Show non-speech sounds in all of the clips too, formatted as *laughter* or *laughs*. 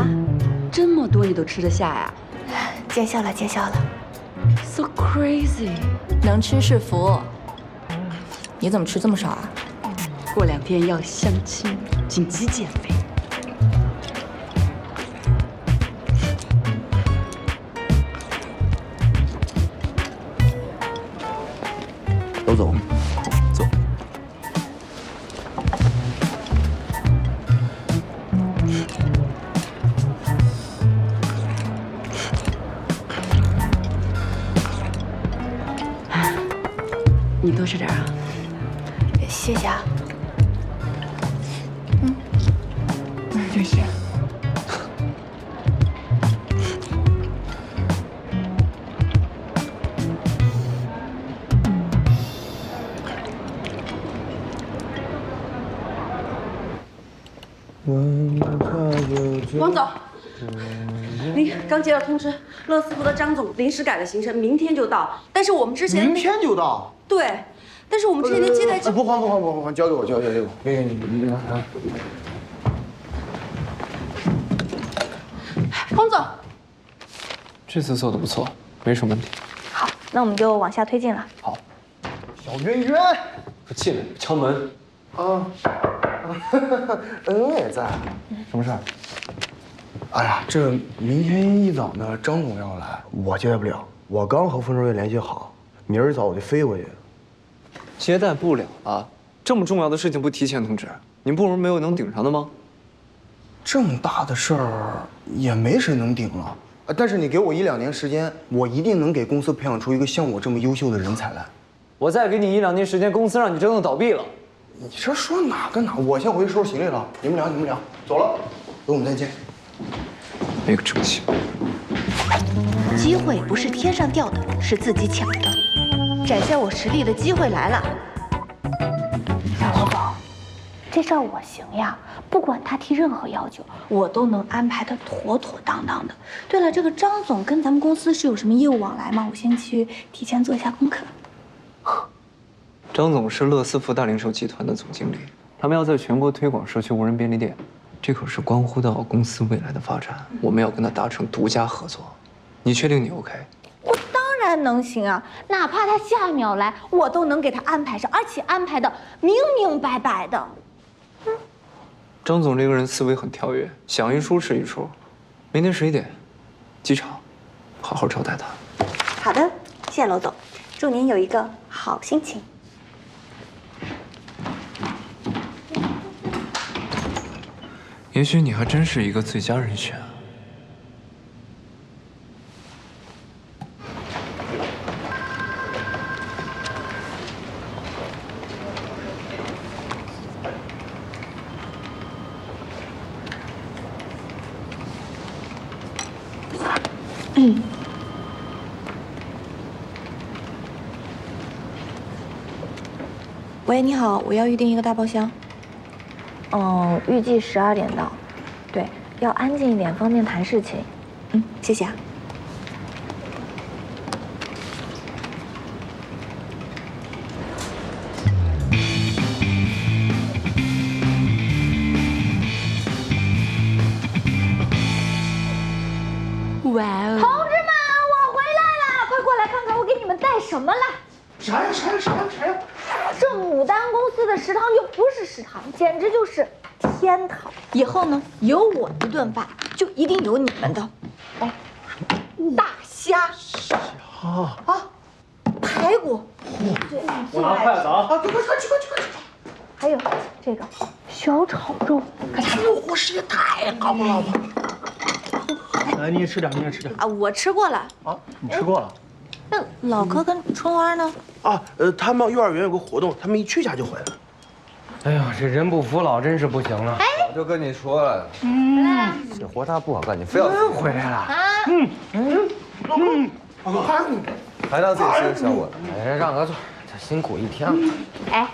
啊，这么多你都吃得下呀见笑了，见笑了。？So crazy！能吃是福。你怎么吃这么少啊？过两天要相亲，紧急减肥。都走，你多吃点啊。谢谢啊。嗯谢谢。王总，您刚接到通知，乐思福的张总临时改了行程，明天就到。但是我们之前明天就到。对，但是我们之前的接待呃不还不还不还不还，交给我，交给我，交给我。给给你，你你啊。方总，这次做的不错，没什么问题。好，那我们就往下推进了。好，小圆圆。进来敲门。啊。恩 *laughs* 恩也在。什么事儿？哎呀，这明天一早呢，张总要来，我接待不了。我刚和丰收月联系好，明儿一早我就飞过去。接待不了啊，这么重要的事情不提前通知，你部门没有能顶上的吗？这么大的事儿也没谁能顶了。啊但是你给我一两年时间，我一定能给公司培养出一个像我这么优秀的人才来。我再给你一两年时间，公司让你折腾倒闭了。你这说哪跟哪？我先回去收拾行李了。你们聊，你们聊，走了，等我们再见。没个正形。机会不是天上掉的，是自己抢的。展现我实力的机会来了。小罗总，这事儿我行呀，不管他提任何要求，我都能安排的妥妥当当的。对了，这个张总跟咱们公司是有什么业务往来吗？我先去提前做一下功课。*laughs* 张总是乐思福大零售集团的总经理，他们要在全国推广社区无人便利店，这可是关乎到公司未来的发展，我们要跟他达成独家合作。你确定你 OK？我当然能行啊，哪怕他下一秒来，我都能给他安排上，而且安排的明明白白的。嗯张总这个人思维很跳跃，想一出是一出。明天十一点，机场，好好招待他。好的，谢谢罗总，祝您有一个好心情。也许你还真是一个最佳人选。*coughs* 喂，你好，我要预定一个大包厢。嗯，预计十二点到。对，要安静一点，方便谈事情。嗯，谢谢啊。什么了。啥呀啥呀啥呀啥呀？这牡丹公司的食堂就不是食堂，简直就是天堂。以后呢，有我一顿饭，就一定有你们的。哦，大虾虾啊，排骨，对，我拿筷子啊！啊！快快快去快去快去！还有这个小炒肉，哎呦，伙食也太好了吧！来，你也吃点，你也吃点啊，我吃过了。啊！你吃过了？那老柯跟春花呢？啊，呃，他们幼儿园有个活动，他们一去家就回来了。哎呀，这人不服老，真是不行了。哎我就跟你说了，这活他不好干，你非要回来了啊嗯嗯老哥，还当自己是个小伙子。哎，让他坐，他辛苦一天了。哎，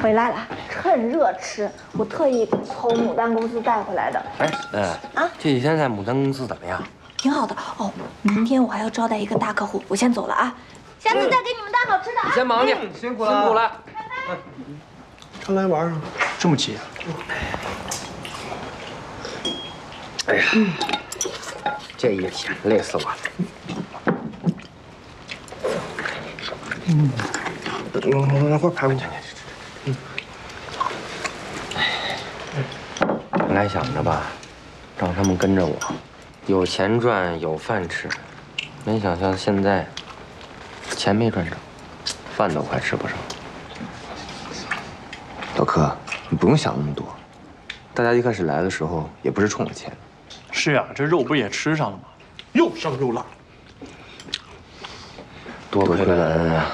回来了，趁热吃。我特意从牡丹公司带回来的，哎，嗯啊这几天在牡丹公司怎么样？挺好的哦。明天我还要招待一个大客户，我先走了啊。下次再给你们带好吃的啊。先忙去，辛苦了，辛苦了。常来玩啊？这么急啊？哎呀，这一天累死我了。嗯，那块排骨去。嗯。本来想着吧，让他们跟着我，有钱赚，有饭吃。没想到现在，钱没赚着，饭都快吃不上。老柯，你不用想那么多。大家一开始来的时候也不是冲着钱。是啊，这肉不也吃上了吗？又香又辣。多亏了恩恩啊。